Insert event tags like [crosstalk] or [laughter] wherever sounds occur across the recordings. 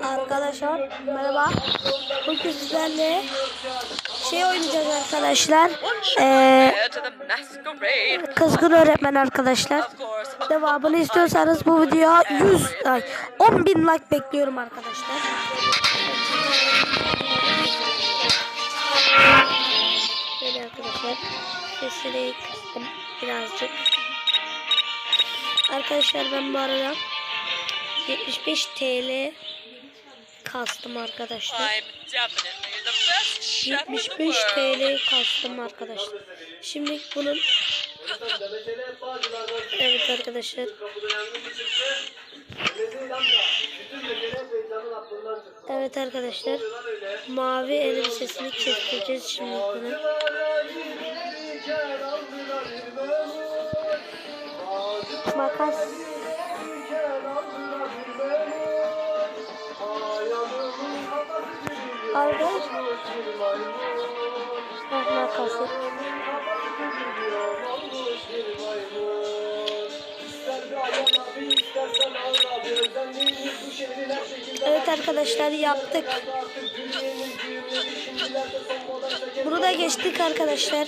Arkadaşlar merhaba. Bugün sizlerle şey oynayacağız arkadaşlar. Ee, kızgın öğretmen arkadaşlar. Devamını istiyorsanız bu videoya 100 ay 10 bin like bekliyorum arkadaşlar. Böyle arkadaşlar sesini kıstım birazcık. Arkadaşlar ben bu arada 75 TL kastım arkadaşlar. I'm definitely the best chef in the 75 world. TL kastım arkadaşlar. Şimdi bunun Evet arkadaşlar. Evet arkadaşlar. Mavi elbisesini kestireceğiz şimdi bunu. Makas. Arkadaşlar. Ah, makası. Evet arkadaşlar yaptık. Bunu da geçtik arkadaşlar.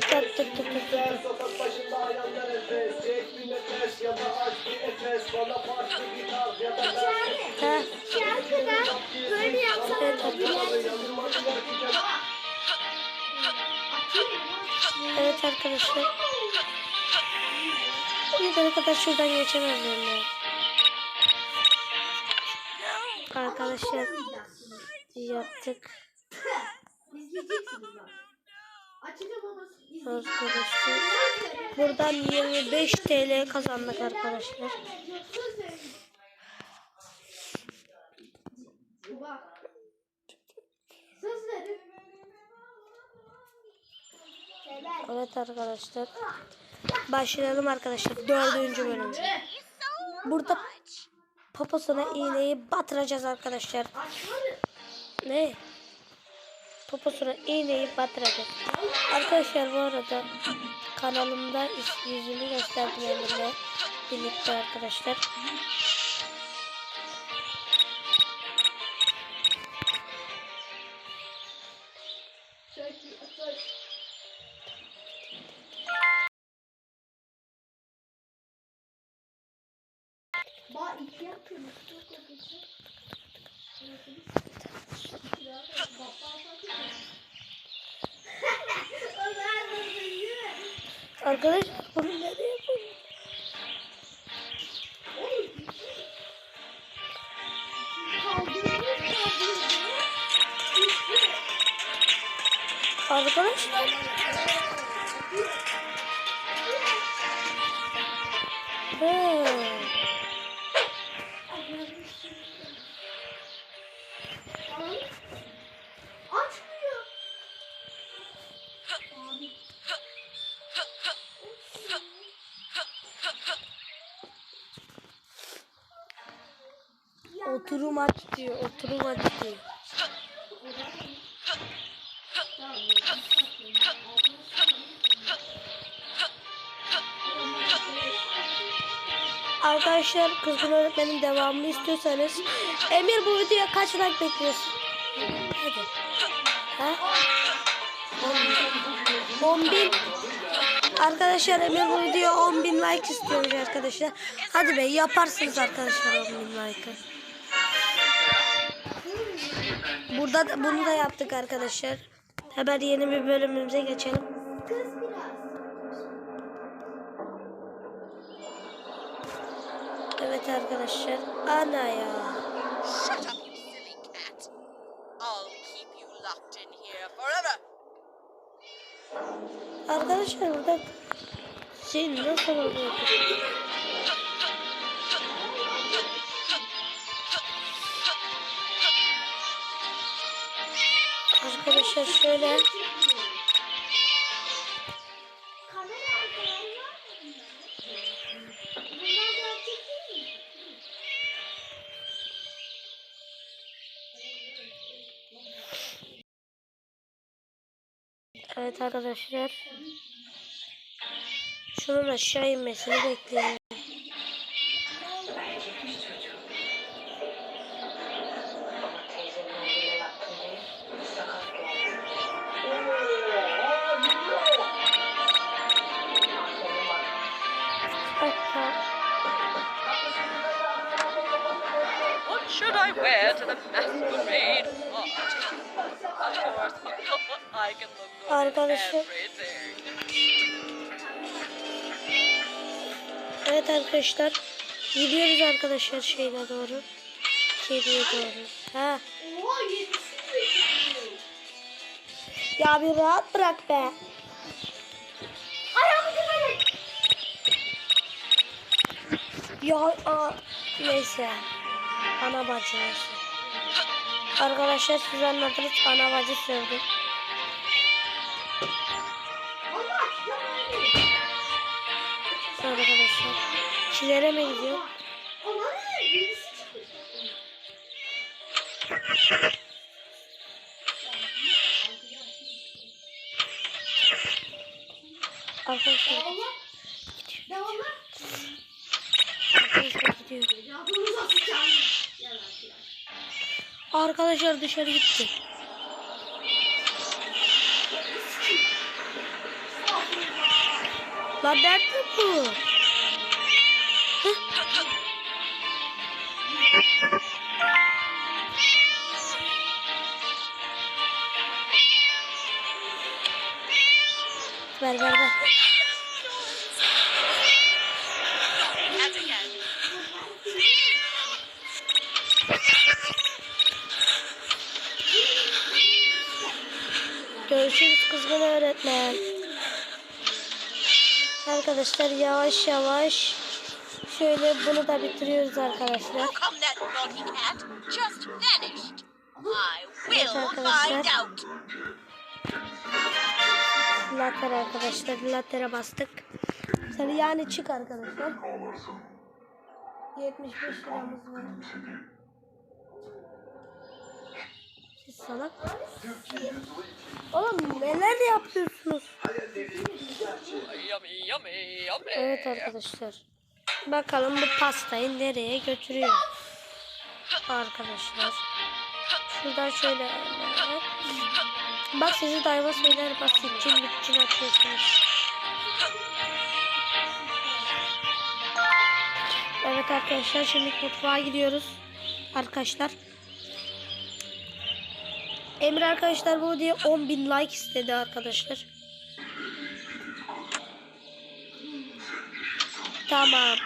Tık tık tık tık Evet arkadaşlar. Bir kadar şuradan geçemem ben. Arkadaşlar yaptık. Arkadaşlar. Buradan 25 TL kazandık arkadaşlar. Evet arkadaşlar. Başlayalım arkadaşlar. Dördüncü bölüm. Burada poposuna iğneyi batıracağız arkadaşlar. Ne? Poposuna iğneyi batıracağız. Arkadaşlar bu arada kanalımda yüzümü gösterdim birlikte arkadaşlar. Arkadaşlar Oturum aç diyor. Oturum aç diyor. Arkadaşlar kızgın öğretmenin devamını istiyorsanız Emir bu videoya kaç like bekliyorsun? Hadi. Ha? 10 bin. Arkadaşlar Emir bu videoya 10 bin like istiyormuş arkadaşlar. Hadi be yaparsınız arkadaşlar 10 bin like'ı. Burada da, bunu da yaptık arkadaşlar. Hemen yeni bir bölümümüze geçelim. Evet arkadaşlar. Ana ya. Shut up, you silly cat. I'll keep you locked in here forever. Arkadaşlar burada şey nasıl oluyor? Değil mi? Evet arkadaşlar. Şunun aşağı inmesini bekleyelim. Should I wear to the masquerade party? Of course, I can look good Arkadaşlar. everything. Evet arkadaşlar. Gidiyoruz arkadaşlar şeyle doğru. Kediye doğru. Ha. Ya bir rahat bırak be. Ayağımı kırmayın. Ya a, neyse. Ana bacı neyse. Arkadaşlar siz anladınız ana bacı sövdü. Allah yapmayın. Arkadaşlar. Kilere mi gidiyor? Arkadaşlar, arkadaşlar gidiyor. Ya bunu nasıl çalmış? Yalan ya. Arkadaşlar dışarı gitti. Lan nerede bu? Arkadaşlar yavaş yavaş şöyle bunu da bitiriyoruz arkadaşlar. Evet arkadaşlar. Latter arkadaşlar. Latter'e bastık. Sen yani çık arkadaşlar. 75 liramız var. Siz salak. Oğlum neler yapıyorsunuz? Evet arkadaşlar. Bakalım bu pastayı nereye götürüyor. Arkadaşlar. Şuradan şöyle. Bak sizi dayıma söyler bak için için atıyorsunuz. Evet arkadaşlar şimdi mutfağa gidiyoruz. Arkadaşlar. Emre arkadaşlar bu diye 10.000 like istedi arkadaşlar. Tamam.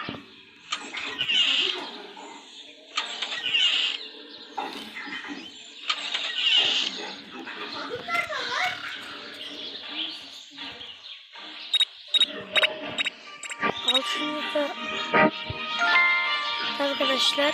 Al şunu da. Arkadaşlar.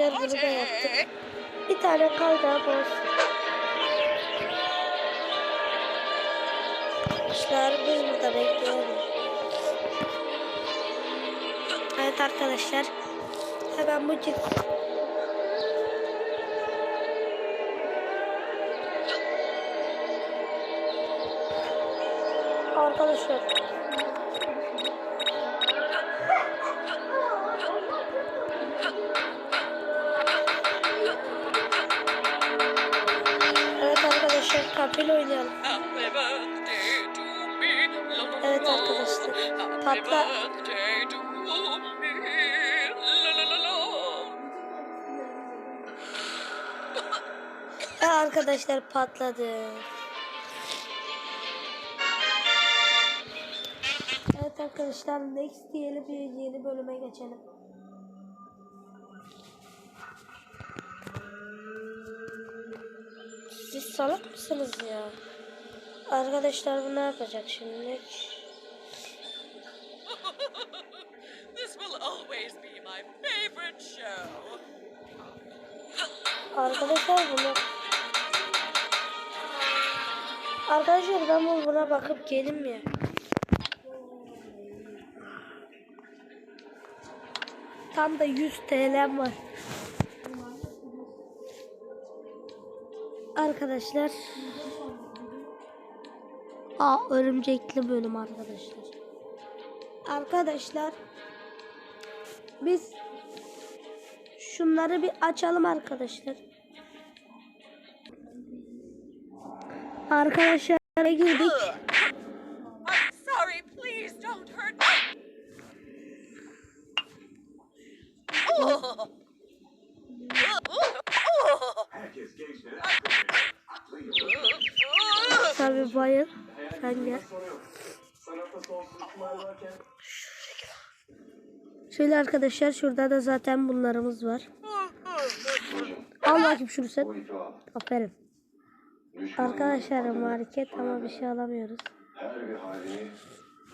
Arkadaşlar bunu da yaptık. Bir tane kaldı ama olsun. Arkadaşlar biz burada bekleyelim. Evet arkadaşlar. Hemen bu cips. Arkadaşlar. Kapil oynayalım. Evet la. arkadaşlar. Patla. Ha, [laughs] arkadaşlar patladı. Evet arkadaşlar next diyelim yeni bölüme geçelim. Salak mısınız ya? Arkadaşlar bu ne yapacak şimdi? This will always be my favorite show. Arkadaşlar bunu Arkadaşlar ben bu- buna bakıp gelim mi? Tam da 100 TL'm var. Arkadaşlar. Aa örümcekli bölüm arkadaşlar. Arkadaşlar. Biz şunları bir açalım arkadaşlar. Arkadaşlar girdik. Sen gel. Şöyle arkadaşlar şurada da zaten bunlarımız var. Al bakayım şunu sen. Aferin. Arkadaşlar market ama bir şey alamıyoruz.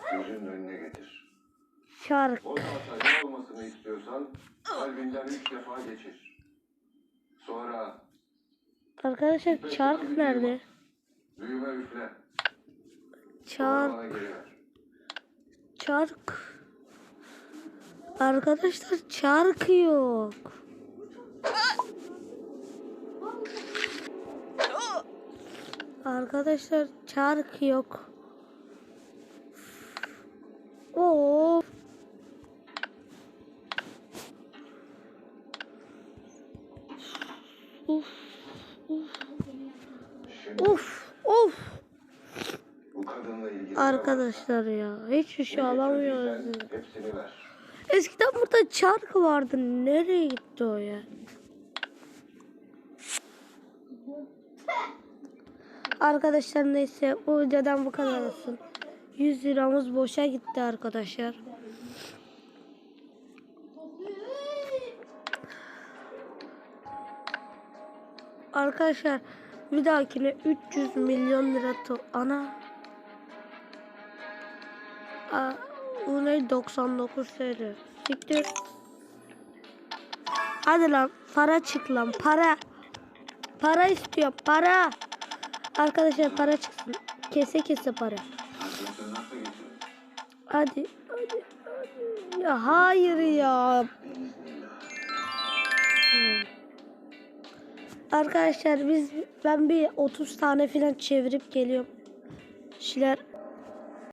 Her. Şark. Arkadaşlar çark nerede? büyüme üfle. Çark. Çark. Arkadaşlar çark yok. Arkadaşlar çark yok. Of. Uf. Şimdi Uf. Of. bu kadınla ilgili Arkadaşlar ya hiçbir şey alamıyoruz. Eskiden burada çark vardı. Nereye gitti o ya? Arkadaşlar neyse bu videodan bu kadar olsun. 100 liramız boşa gitti arkadaşlar. Arkadaşlar bir dahakine 300 milyon lira to ana Aa, bu ne 99 TL. Siktir. Hadi lan para çık lan para. Para istiyorum para. Arkadaşlar para çıksın. Kese kese para. Hadi hadi hadi. Ya hayır ya. Arkadaşlar biz ben bir 30 tane falan çevirip geliyorum. Şeyler